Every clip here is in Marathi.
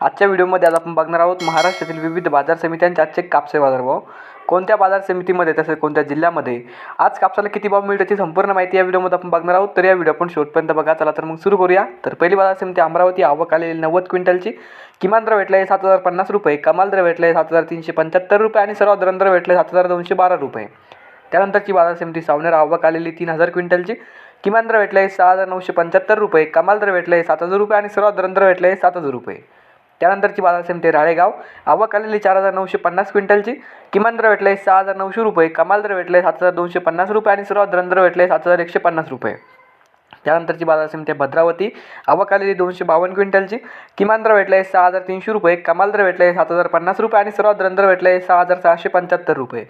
आजच्या व्हिडिओमध्ये आज आपण बघणार आहोत महाराष्ट्रातील विविध बाजार समित्यांचे आजचे कापसे बाजारभाव. कोणत्या बाजार समितीमध्ये तसेच कोणत्या जिल्ह्यामध्ये? आज कापसाला किती भाव मिळतो याची संपूर्ण माहिती या व्हिडिओमध्ये आपण बघणार आहोत. तर या व्हिडिओ आपण शेवटपर्यंत बघा. चला तर मग सुरू करूया. तर पहिली बाजार समिती अमरावती. आवक आलेली नव्वद क्विंटलची. किमान दर भेटला आहे सात हजार पन्नास रुपये. कमाल दर भेटला आहे सात हजार तीनशे पंच्याहत्तर रुपये आणि सर्वात दर दर भेटले सात हजार दोनशे बारा रुपये. त्यानंतरची बाजार समिती सावनेर. आवक आलेली तीन हजार क्विंटलची. किमान दर भेटला आहे सहा हजार नऊशे पंच्याहत्तर रुपये. कमाल दर भेटला आहे सात हजार रुपये आणि सर्वात दर दर भेटले आहे सात हजार रुपये. त्यानंतरची बाजार समिती राळेगाव. आवक आलेली चार हजार नऊशे पन्नास क्विंटलची. किमान दर भेटला आहे सहा हजार नऊशे रुपये. कमाल दर भेटला आहे सात हजार दोनशे पन्नास रुपये आणि सर्वात दर दर भेटले आहे सात हजार एकशे पन्नास रुपये. त्यानंतरची बाजार समिती भद्रावती. आवक आलेली दोनशे बावन्न क्विंटलची. किमान दर भेटला आहे सहा हजार तीनशे रुपये. कमाल दर भेटला आहे सात हजार पन्नास रुपये आणि सर्वात दर दर भेटला आहे सहा हजार सहाशे पंच्याहत्तर रुपये.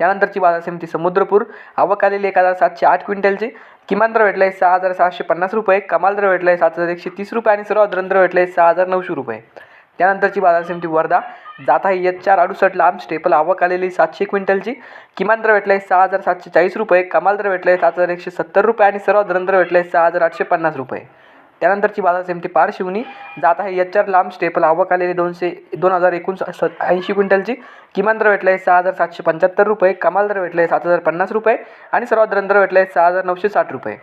त्यानंतरची बाजार समिती समुद्रपूर आवक आलेली एक हजार सातशे आठ क्विंटलची किमान दर भेटला आहे सहा हजार सहाशे पन्नास रुपये कमाल दर भेटला आहे सात हजार एकशे तीस रुपये आणि सर्वात दर दर भेटला आहे सहा हजार नऊशे रुपये. त्यानंतरची बाजार समिती वर्धा जात आहे एच चार अडुसष्ट लांब स्टेपल आवक आलेली सातशे क्विंटलची किमान दर भेटला आहे सहा हजार सातशे चाळीस रुपये कमाल दर भेटला आहे सात हजार एकशे सत्तर रुपये आणि सर्वात दर दर भेटला आहे सहा हजार आठशे पन्नास रुपये. त्यानंतरची बाजार ती पारशिवनी जात आहे. एच आर लांब स्टेपल आवक आलेली दोनशे दोन हजार एकोणस ऐंशी क्विंटलची. किमान दर भेटला आहे सहा हजार सातशे पंच्याहत्तर रुपये कमाल दर भेटला आहे सात हजार पन्नास रुपये आणि सर्वात दर भेटला आहे सहा हजार नऊशे साठ रुपये.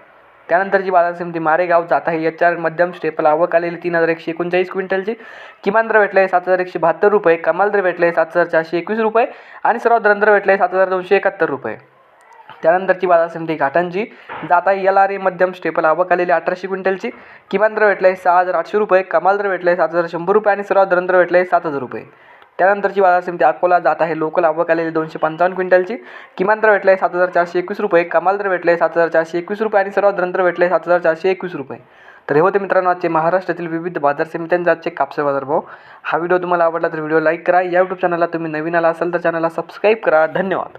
त्यानंतरची बाजार समिती मारेगाव जात आहे. एच आर मध्यम स्टेपल आवक आलेली तीन हजार एकशे एकोणचाळीस क्विंटलची. किमान दर भेटला आहे सात हजार एकशे बहात्तर रुपये कमाल दर भेटला आहे सात हजार चारशे एकवीस रुपये आणि सर्वात दर दर भेटला आहे सात हजार दोनशे एकाहत्तर रुपये. त्यानंतरची बाजार समिती घाटांची. जाता एल आर ए मध्यम स्टेपल आवक आलेली अठराशे क्विंटलची. किमान दर भेटला आहे सहा हजार आठशे रुपये कमाल दर भेटला आहे सात हजार शंभर रुपये आणि सर्वात दर भेटला आहे सात हजार रुपये. त्यानंतरची बाजार समिती अकोला जात आहे. लोकल आवक आलेली दोनशे पंचावन्न क्विंटलची. किमान दर भेटला आहे सात हजार चारशे एकवीस रुपये कमाल दर भेटला आहे सात हजार चारशे एकवीस रुपये आणि सर्वात दर भेटला आहे सात हजार चारशे एकवीस रुपये. तर हे होते मित्रांनो आजचे महाराष्ट्रातील विविध बाजार समित्यांचे आजचे कापसे बाजार भाव हा व्हिडिओ तुम्हाला आवडला तर व्हिडिओ लाईक करा. या यूट्यूब चॅनलला तुम्ही नवीन आला असाल तर चॅनलला सबस्क्राईब करा. धन्यवाद.